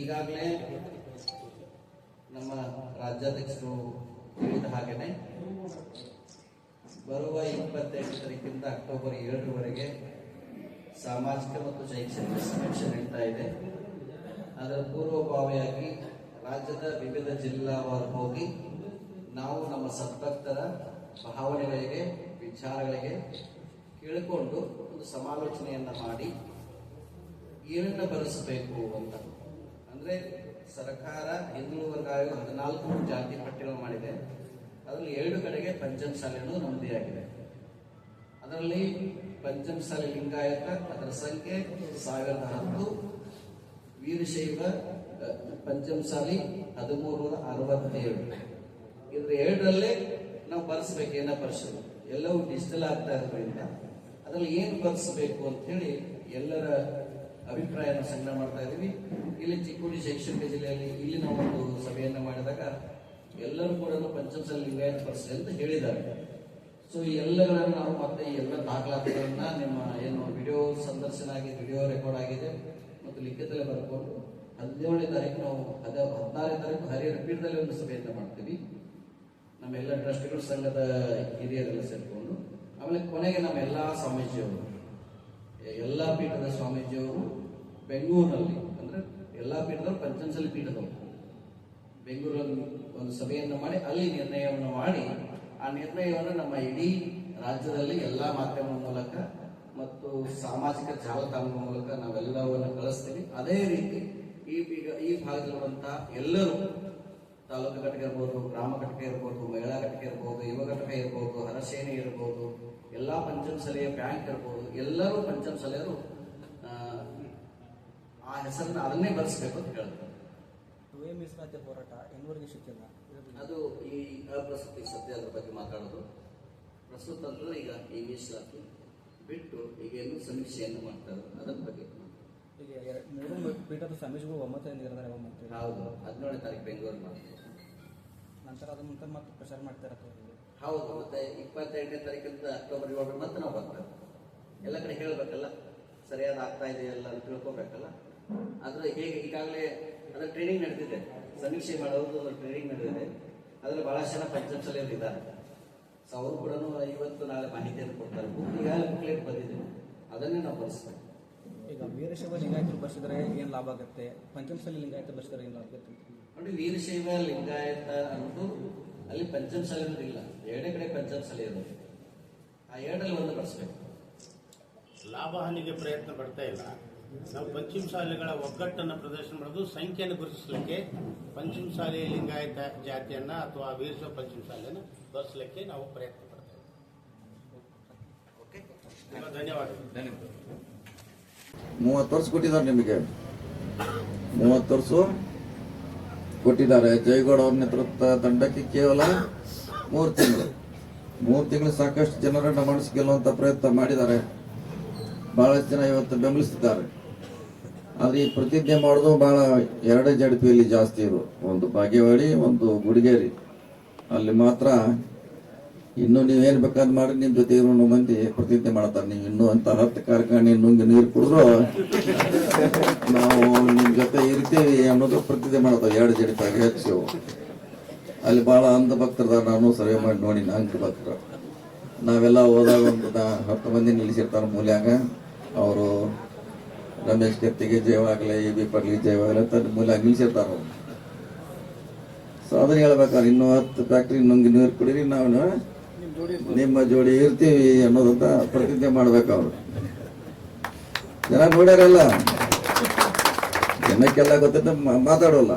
ಈಗಾಗಲೇ ನಮ್ಮ ರಾಜ್ಯಾಧ್ಯಕ್ಷರು ಹೇಳಿದ ಹಾಗೇನೆ ಬರುವ ಇಪ್ಪತ್ತೆಂಟು ತಾರೀಕಿಂದ ಅಕ್ಟೋಬರ್ ಏಳರವರೆಗೆ ಸಾಮಾಜಿಕ ಮತ್ತು ಶೈಕ್ಷಣಿಕ ಸಮೀಕ್ಷೆ ನಡೀತಾ ಇದೆ. ಅದರ ಪೂರ್ವಭಾವಿಯಾಗಿ ರಾಜ್ಯದ ವಿವಿಧ ಜಿಲ್ಲಾವಾರು ಹೋಗಿ ನಾವು ನಮ್ಮ ಸದ್ಭಕ್ತರ ಭಾವನೆಗಳಿಗೆ, ವಿಚಾರಗಳಿಗೆ ಕೇಳಿಕೊಂಡು ಒಂದು ಸಮಾಲೋಚನೆಯನ್ನು ಮಾಡಿ ಏನನ್ನು ಬಳಸಬೇಕು ಅಂತ. ಅಂದ್ರೆ ಸರ್ಕಾರ ಹಿಂದುಳಿದ ವರ್ಗ ಆಯೋಗ ಹದಿನಾಲ್ಕು ಜಾತಿ ಪಟ್ಟಿಗಳು ಮಾಡಿದೆ. ಅದರಲ್ಲಿ ಎರಡು ಕಡೆಗೆ ಪಂಚಮ ಶಾಲೆಯನ್ನು ಆಗಿದೆ. ಅದರಲ್ಲಿ ಪಂಚಮ ಶಾಲೆ ಲಿಂಗಾಯತ, ಅದರ ಸಂಖ್ಯೆ ಸಾವಿರದ ಹತ್ತು. ವೀರಶೈವ ಪಂಚಮಸಾಲಿ ಹದಿಮೂರು ಅರವತ್ತೇಳು. ಇದ್ರ ಎರಡರಲ್ಲೇ ನಾವು ಬರ್ಸ್ಬೇಕು ಏನ ಬರ್ಸೋದು ಎಲ್ಲವೂ ಡಿಜಿಟಲ್ ಆಗ್ತಾ ಇರೋದ್ರಿಂದ. ಅದ್ರಲ್ಲಿ ಏನು ಕಲಿಸಬೇಕು ಅಂತ ಹೇಳಿ ಎಲ್ಲರ ಅಭಿಪ್ರಾಯವನ್ನು ಸಂಗ್ರಹ ಮಾಡ್ತಾ ಇದ್ದೀವಿ. ಇಲ್ಲಿ ಚಿಕ್ಕೋಡಿ ಶೈಕ್ಷಣಿಕ ಜಿಲ್ಲೆಯಲ್ಲಿ ಇಲ್ಲಿ ನಾವು ಒಂದು ಸಭೆಯನ್ನು ಮಾಡಿದಾಗ ಎಲ್ಲರೂ ಕೂಡ ಪಂಚಮಸಾಲಿ ಲಿಂಗಾಯತ ಪರಿಸ್ಥಿತಿ ಅಂತ ಹೇಳಿದ್ದಾರೆ. ಸೊ ಎಲ್ಲಗಳನ್ನು ನಾವು ಮತ್ತೆ ಎಲ್ಲ ದಾಖಲಾತಿಗಳನ್ನ ನಿಮ್ಮ ಏನು ವಿಡಿಯೋ ಸಂದರ್ಶನ ಆಗಿ ವಿಡಿಯೋ ರೆಕಾರ್ಡ್ ಆಗಿದೆ ಮತ್ತು ಲಿಖಿತದಲ್ಲಿ ಬರ್ಕೊಂಡು ಹದಿನೇಳನೇ ತಾರೀಕು ನಾವು ಹದ ಹದಿನಾರನೇ ತಾರೀಕು ಹರಿಹರ ಪೀಠದಲ್ಲಿ ಒಂದು ಸಭೆಯನ್ನು ಮಾಡ್ತೀವಿ. ನಮ್ಮೆಲ್ಲ ಟ್ರಸ್ಟಿಗಳ ಸಂಘದ ಹಿರಿಯರೆಲ್ಲ ಸೇರಿಕೊಂಡು. ಆಮೇಲೆ ಕೊನೆಗೆ ನಮ್ಮ ಎಲ್ಲ ಸ್ವಾಮೀಜಿಯವರು ಎಲ್ಲ ಪೀಠದ ಸ್ವಾಮೀಜಿಯವರು ಬೆಂಗಳೂರಿನಲ್ಲಿ, ಅಂದ್ರೆ ಎಲ್ಲ ಪೀಠದವರು ಪಂಚಮಸಲಿ ಪೀಠದವರು. ಬೆಂಗಳೂರಲ್ಲಿ ಒಂದು ಸಭೆಯನ್ನು ಮಾಡಿ, ಅಲ್ಲಿ ನಿರ್ಣಯವನ್ನು ಮಾಡಿ, ಆ ನಿರ್ಣಯವನ್ನು ನಮ್ಮ ಇಡೀ ರಾಜ್ಯದಲ್ಲಿ ಎಲ್ಲ ಮಾಧ್ಯಮದ ಮೂಲಕ ಮತ್ತು ಸಾಮಾಜಿಕ ಜಾಲತಾಣದ ಮೂಲಕ ನಾವೆಲ್ಲವನ್ನು ಕಳಿಸ್ತೀವಿ. ಅದೇ ರೀತಿ ಈ ಈಗ ಈ ಭಾಗದಲ್ಲಿರುವಂತಹ ಎಲ್ಲರೂ, ತಾಲೂಕು ಘಟಕ ಇರ್ಬೋದು, ಗ್ರಾಮ ಘಟಕ ಇರ್ಬೋದು, ಮಹಿಳಾ ಘಟಕ ಇರ್ಬೋದು, ಯುವ ಘಟಕ ಇರ್ಬೋದು ಹರಸೇನೆ ಇರ್ಬೋದು ಎಲ್ಲಾ ಪಂಚಮಸಲೆಯ ಬ್ಯಾಂಕ್ ಇರ್ಬೋದು ಎಲ್ಲರೂ ಪಂಚಮಸಲೆಯರು ಆ, ಆ ಹೆಸರನ್ನ ಅದನ್ನೇ ಬರೆಸ್ಬೇಕು ಅಂತ ಮೀಸಲಾತಿ ಹೋರಾಟ ಸಿಕ್ಕಿಲ್ಲ ಅದು ಈ ಅಪ್ರಸ್ತುತಿ ಸದ್ಯ ಅದ್ರ ಬಗ್ಗೆ ಮಾತಾಡೋದು. ಪ್ರಸ್ತುತ ಅಂದ್ರೆ ಈಗ ಈ ಮೀಸಲಾತಿ ಬಿಟ್ಟು ಈಗ ಏನು ಸಮೀಕ್ಷೆಯನ್ನು ಮಾಡ್ತಾರೆ ಅದರ ಬಗ್ಗೆ ಈಗ ಮೂರು ಪೀಠದ ಸಮೀಕ್ಷೆಗಳು ಒಮ್ಮತ ಹೌದು ಹದಿನೇಳನೇ ತಾರೀಕು ಬೆಂಗಳೂರು ಮಾಡ್ತಾರೆ ನಂತರ ಅದ ನಂತರ ಮತ್ತೆ ಪ್ರಚಾರ ಮಾಡ್ತಾರೆ ಹೌದು ಮತ್ತೆ ಇಪ್ಪತ್ತೆಂಟನೇ ತಾರೀಕಿಂದ ಅಕ್ಟೋಬರ್ ಏಳು ಮತ್ತೆ ನಾವು ಬರ್ತೇವೆ ಎಲ್ಲ ಕಡೆ ಹೇಳಬೇಕಲ್ಲ ಸರಿಯಾದ ಆಗ್ತಾ ಇದೆಯಲ್ಲ ಅಂತ ತಿಳ್ಕೊಬೇಕಲ್ಲ. ಆದ್ರೆ ಹೇಗೆ ಈಗಾಗಲೇ ಅದ್ರ ಟ್ರೈನಿಂಗ್ ನಡೆದಿದೆ ಸಮೀಕ್ಷೆ ಮಾಡೋದು ಟ್ರೈನಿಂಗ್ ನಡೆದಿದೆ ಅದ್ರಲ್ಲಿ ಬಹಳಷ್ಟು ಜನ ಪಂಚಮಸಲಿಯರು ಇದ್ದಾರೆ. ಸೊ ಅವರು ಕೂಡ ಇವತ್ತು ನಾಳೆ ಮಾಹಿತಿಯನ್ನು ಕೊಡ್ತಾರೆ. ಬುಕ್ ಈಗಾಗಲೇ ಬುಕ್ಲೆಟ್ ಬಂದಿದೆ. ಅದನ್ನೇ ನಾವು ಬಳಸ್ಬೇಕು ಈಗ ವೀರಶೈವ ಲಿಂಗಾಯತರು ಬರ್ಸಿದ್ರೆ ಏನು ಲಾಭ ಆಗುತ್ತೆ? ಪಂಚಮಸಲಿ ಲಿಂಗಾಯತ ಬರ್ಸಿದ್ರೆ ಏನು ಲಾಭ ಆಗುತ್ತೆ ನೋಡಿ ವೀರಶೈವ ಲಿಂಗಾಯತ ಅನ್ನೋದು ಅಲ್ಲಿ ಪಂಚಮಸಾಲಿ ಇಲ್ಲ. ಎರಡೇ ಕಡೆ ಪಂಚಮಸಾಲಿ ಇರೋದು ಆ ಎರಡರಲ್ಲಿ ಒಂದು ಬಳಸ್ಬೇಕು ಲಾಭ ಹಾನಿಗೆ ಪ್ರಯತ್ನ ಪಡ್ತಾ ಇಲ್ಲ. ನಾವು ಪಂಚಮ ಶಾಲೆಗಳ ಒಗ್ಗಟ್ಟನ್ನು ಪ್ರದರ್ಶನ ಮಾಡೋದು ಸಂಖ್ಯೆಯನ್ನು ಗುರುತಿಸಲಿಕ್ಕೆ ಪಂಚಮ ಶಾಲೆ ಲಿಂಗಾಯತ ಜಾತಿಯನ್ನು ಅಥವಾ ವೀರಶೈವ ಪಂಚಮ ಶಾಲೆಯನ್ನು ತೋರಿಸಲಿಕ್ಕೆ ನಾವು ಪ್ರಯತ್ನ ಪಡ್ತೇವೆ ಓಕೆ. ಧನ್ಯವಾದ. ಧನ್ಯವಾದಗಳು ಮೂವತ್ತು ವರ್ಷ ಕೊಟ್ಟಿದ್ದಾರೆ ನಿಮಗೆ. ಮೂವತ್ತು ವರ್ಷ. ಕೊಟ್ಟಿದ್ದಾರೆ. ಜಯಗೌಡ ಅವ್ರ ನೇತೃತ್ವ ತಂಡಕ್ಕೆ ಕೇವಲ ಮೂರು ತಿಂಗಳು. ಮೂರು ತಿಂಗಳು ಸಾಕಷ್ಟು ಜನರನ್ನ ಮನಸ್ಸು ಗೆಲ್ಲುವಂತ ಪ್ರಯತ್ನ ಮಾಡಿದ್ದಾರೆ. ಬಹಳಷ್ಟು ಜನ ಇವತ್ತು ಬೆಂಬಲಿಸಿದ್ದಾರೆ. ಆದ್ರೆ ಈ ಪ್ರತಿಜ್ಞೆ ಮಾಡೋದು ಬಹಳ ಎರಡೇ ಜಡಪಿಯಲ್ಲಿ ಜಾಸ್ತಿ ಇರು ಒಂದು ಬಾಗೇವಾಡಿ, ಒಂದು ಗುಡಿಗೇರಿ. ಅಲ್ಲಿ ಮಾತ್ರ ಇನ್ನು ನೀವೇನ್ ಬೇಕಾದ್ ಮಾಡಿ ನಿಮ್ ಜೊತೆ ಇರೋ ಮಂದಿ ಪ್ರತಿಜ್ಞೆ ಮಾಡ್ತಾರೆ. ನೀವು ಇನ್ನೂ ಅಂತ ಹತ್ತು ಕಾರ್ಖಾನೆ ನುಂಗಿ ನೀರು ಕುಡಿದ್ರು ನಾವು ನಿಮ್ಮ ಜೊತೆ ಇರ್ತೀವಿ ಅನ್ನೋದು ಪ್ರತಿಜ್ಞೆ ಮಾಡೋದು. ಎರಡು ಜಡಿಪಾಗ ಹೆಚ್ಚು. ಅಲ್ಲಿ ಬಹಳ ಅಂಧ ಭಕ್ತರದ ನಾನು ಸರ್ವೆ ಮಾಡಿ ನೋಡಿ ಅಂಕ ಭಕ್ತರು. ನಾವೆಲ್ಲ ಹೋದಾಗ ಒಂದು ಹತ್ತು ಮಂದಿ ನಿಲ್ಲಿಸಿರ್ತಾರೆ ಮೂಲ್ಯಾಗ. ಅವರು ರಮೇಶ್ ಕತ್ತಿಗೆ ಜಯವಾಗಲಿ, ಎ ಬಿ ಪಡ್ಲಿಗೆ ಜಯವಾಗಲಿ ಅಂತ ಮೂಲ್ಯಾಗ ನಿಲ್ಲಿಸಿರ್ತಾರೆ ಸೊ ಅದನ್ನ ಹೇಳ್ಬೇಕಾದ್ರೆ ಇನ್ನೂ ಹತ್ತು ಫ್ಯಾಕ್ಟ್ರಿ ನುಂಗಿ ನೀರು ಕುಡೀರಿ ನಾವು ನಿಮ್ಮ ಜೋಡಿ ಇರ್ತೀವಿ ಅನ್ನೋದಂತ ಪ್ರತಿಜ್ಞೆ ಮಾಡ್ಬೇಕು ಅವರು. ಜನ ನೋಡ್ಯಾರಲ್ಲ? ಜನಕ್ಕೆಲ್ಲ ಗೊತ್ತಿದ್ದ ಮಾತಾಡೋಲ್ಲ.